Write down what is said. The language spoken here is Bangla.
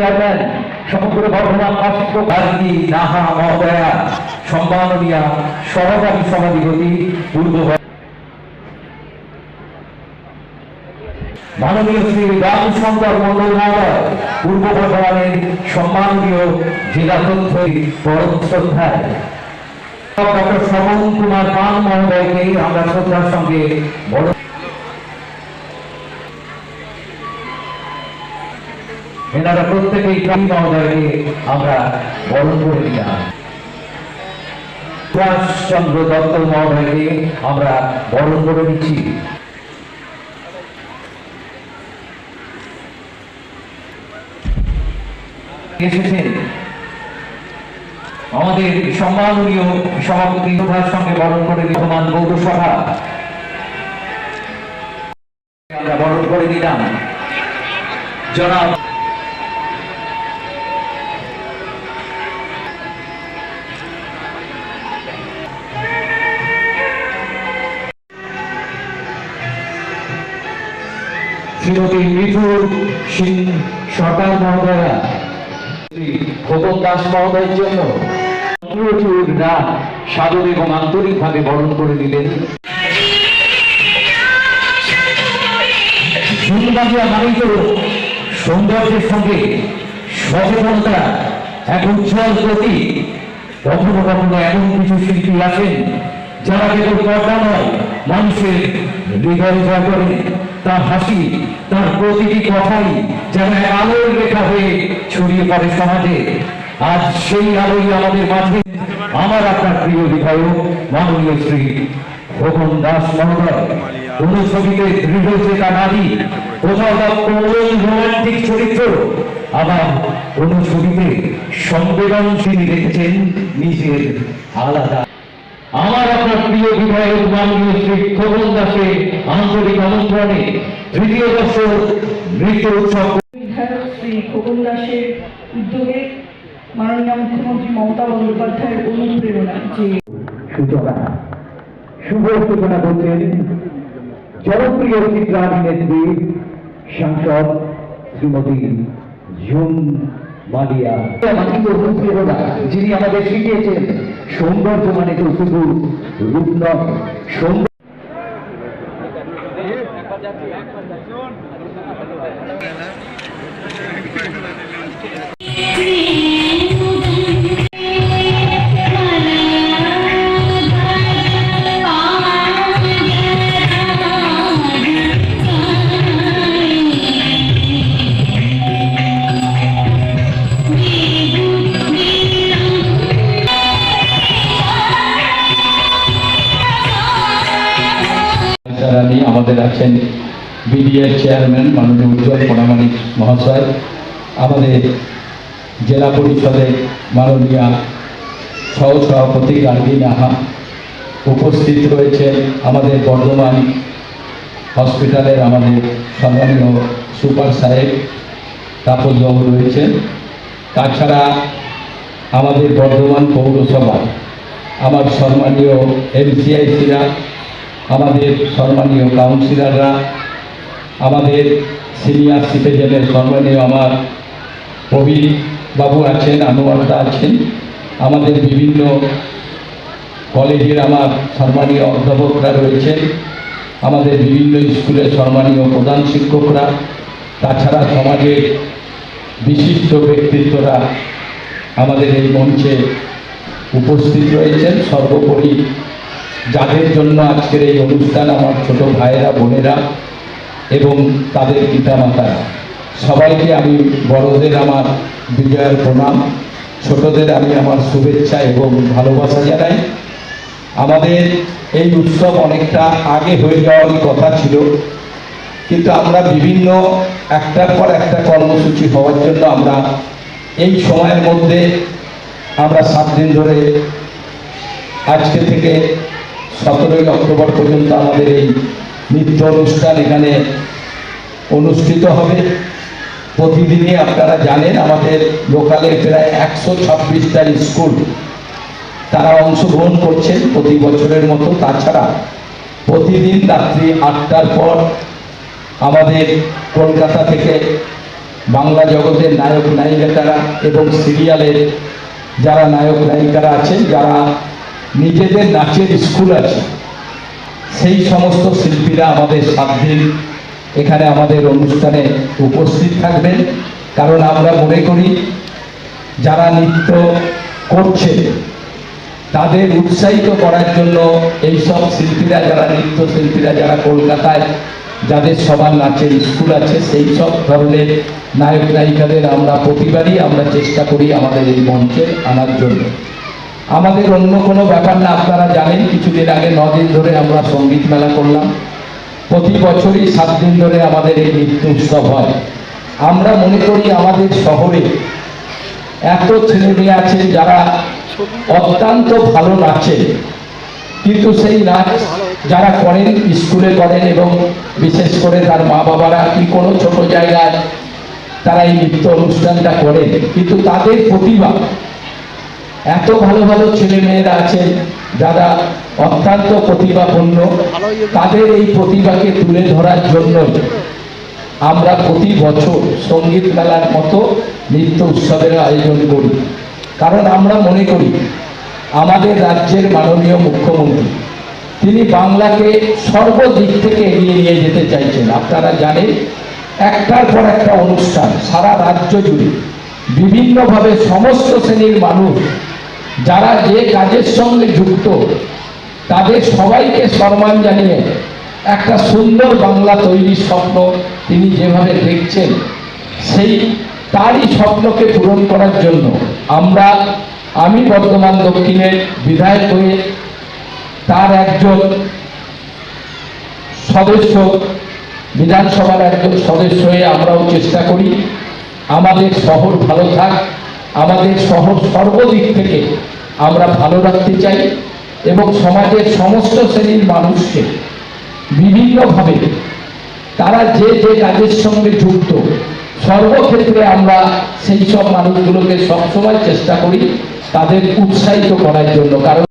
চেয়ারম্যান, সমগ্র বর্ধমান ভারতী নাহা, মহোদয়া, সম্মাননীয় সহকারী সভাধিপতি, পূর্ব মাননীয় শ্রী মন্ডল মহোদয় পূর্ব বর্ধমানের সম্মাননীয় জেলা তথ্য পরম শ্রদ্ধায়। ডক্টর শ্রবণ কুমার পান মহোদয়কে আমরা শ্রদ্ধার সঙ্গে বড় এনারা প্রত্যেকেই কালী মহোদয়কে আমরা বরণ করে দিলাম সুভাষ চন্দ্র দত্ত মহোদয়কে আমরা বরণ করে দিচ্ছি এসেছেন আমাদের সম্মাননীয় সভাপতি সভার সঙ্গে বরণ করে বর্তমান পৌরসভা। আমরা বরণ করে দিলাম জনাব শ্রীমতী মিঠুর সিং সরকার মহোদয়া খোকন দাস মহোদয়ের জন্য রাত সাদর এবং আন্তরিকভাবে বরণ করে তো সৌন্দর্যের সঙ্গে সচেতনতা এক উজ্জ্বল প্রতি। কখনো কখনো এমন কিছু শিল্পী আছেন যারা কেবল পর্দা নয়, মানুষের হৃদয় জয় করে। তার হাসি, তার প্রতিটি কথাই যেন আলোর রেখা হয়ে ছড়িয়ে পড়ে সমাজে। আজ সেই আলোই আমাদের মাঝে। আমার আপনার প্রিয় বিধায়ক, মাননীয় শ্রী খোকন দাস মহোদয়। কোন ছবিতে দৃঢ় চেতা নারী কোথাও বা রোমান্টিক চরিত্র। আবার কোন ছবিতে সংবেদনশীল রেখেছেন নিজের আলাদা। আমার বিধায়ক মাননীয় শ্রী খোকন দাসের আন্তরিক আমন্ত্রণে তৃতীয় বছর নৃত্য উৎসব বিধায়ক শ্রী খোকন দাসের উদ্যোগে মাননীয় মুখ্যমন্ত্রী মমতা বন্দ্যোপাধ্যায়ের অনুপ্রেরণা যে সূচনা। শুভ সূচনা করছেন জনপ্রিয় চিত্রাভিনেত্রী সাংসদ শ্রীমতী ঝুম মালিয়া। যিনি আমাদের শিখিয়েছেন। সৌন্দর্য মানে তো আমাদের আছেন বিডিএর চেয়ারম্যান মাননীয় উজ্জ্বল পরামানিক মহাশয়, আমাদের জেলা পরিষদের মাননীয় সহ সভাপতি গার্গী নাহা উপস্থিত রয়েছেন আমাদের বর্ধমান হসপিটালের আমাদের সম্মানীয় সুপার সাহেব তাপসবাবু রয়েছেন। তাছাড়া আমাদের বর্ধমান পৌরসভা, আমার সম্মানীয় এমসিআইসিরা আমাদের সম্মানীয় কাউন্সিলররা, আমাদের সিনিয়র সিটিজেনের সম্মানীয় আমার প্রবীণ বাবু আছেন, আনোয়ারদা আছেন, আমাদের বিভিন্ন কলেজের আমার সম্মানীয় অধ্যাপকরা রয়েছেন, আমাদের বিভিন্ন স্কুলের সম্মানীয় প্রধান শিক্ষকরা, তাছাড়া সমাজের বিশিষ্ট ব্যক্তিত্বরা আমাদের এই মঞ্চে উপস্থিত রয়েছেন। সর্বোপরি যাদের জন্য আজকের এই অনুষ্ঠান আমার ছোট ভাইয়েরা, বোনেরা এবং তাদের পিতামাতারা সবাইকে আমি বড়দের আমার বিজয়ের প্রণাম, ছোটদের আমি আমার শুভেচ্ছা এবং ভালোবাসা জানাই। আমাদের এই উৎসব অনেকটা আগে হয়ে যাওয়ারই কথা ছিল, কিন্তু আমরা বিভিন্ন একটার পর একটা কর্মসূচি হওয়ার জন্য আমরা এই সময়ের মধ্যে আমরা সাত দিন ধরে আজকে থেকে সতেরোই অক্টোবর পর্যন্ত আমাদের এই নৃত্য অনুষ্ঠান এখানে অনুষ্ঠিত হবে। প্রতিদিনই আপনারা জানেন, আমাদের লোকালের প্রায় একশো ছাব্বিশটা স্কুল তারা অংশগ্রহণ করছেন প্রতি বছরের মতো। তাছাড়া প্রতিদিন রাত্রি আটটার পর আমাদের কলকাতা থেকে বাংলা জগতের নায়ক নায়িকারা এবং সিরিয়ালের যারা নায়ক নায়িকারা আছেন, যারা নিজেদের নাচের স্কুল আছে। সেই সমস্ত শিল্পীরা আমাদের সাত দিন এখানে আমাদের অনুষ্ঠানে উপস্থিত থাকবেন। কারণ আমরা মনে করি, যারা নৃত্য করছে, তাদের উৎসাহিত করার জন্য এই সব শিল্পীরা যারা নৃত্যশিল্পীরা যারা কলকাতায়, যাদের সবার নাচের স্কুল আছে, সেই সব ধরনের নায়ক নায়িকাদের আমরা প্রতিবারই আমরা চেষ্টা করি আমাদের এই মঞ্চে আনার জন্য। আমাদের অন্য কোনো ব্যাপার না, আপনারা জানেন, কিছুদিন আগে দিন ধরে আমরা সংগীত মেলা করলাম। প্রতি বছরই সাত দিন ধরে আমাদের এই নৃত্য উৎসব হয়। আমরা মনে করি আমাদের শহরে এত ছেলে মেয়ে আছে যারা অত্যন্ত ভালো নাচে, কিন্তু সেই নাচ যারা করেন, স্কুলে করেন এবং বিশেষ করে তার মা বাবারা কি কোনো ছোট জায়গায় তারা এই নৃত্য অনুষ্ঠানটা করেন, কিন্তু তাদের প্রতিভা এত ভালো ভালো ছেলে মেয়েরা আছেন যারা অত্যন্ত প্রতিভাপন্ন তাদের এই প্রতিভাকে তুলে ধরার জন্য আমরা প্রতি বছর সংগীত মেলার মতো নৃত্য উৎসবের আয়োজন করি। কারণ আমরা মনে করি, আমাদের রাজ্যের মাননীয় মুখ্যমন্ত্রী, তিনি বাংলাকে সর্বদিক থেকে এগিয়ে নিয়ে যেতে চাইছেন। আপনারা জানেন, একটার পর একটা অনুষ্ঠান সারা রাজ্য জুড়ে বিভিন্নভাবে সমস্ত শ্রেণির মানুষ যারা যে কাজের সঙ্গে যুক্ত, তাদের সবাইকে সম্মান জানিয়ে একটা সুন্দর বাংলা তৈরির স্বপ্ন তিনি যেভাবে দেখছেন, সেই তারই স্বপ্নকে পূরণ করার জন্য আমরা, আমি বর্ধমান দক্ষিণের বিধায়ক হয়ে তার একজন সদস্য, বিধানসভার একজন সদস্য হয়ে আমরাও চেষ্টা করি। আমাদের শহর ভালো থাক। আমাদের শহর সর্বদিক থেকে আমরা ভালো রাখতে চাই এবং সমাজের সমস্ত শ্রেণির মানুষকে বিভিন্নভাবে তারা যে যে কাজের সঙ্গে যুক্ত, সর্বক্ষেত্রে আমরা সেই সব মানুষগুলোকে সবসময় চেষ্টা করি তাদের উৎসাহিত করার জন্য। কারণ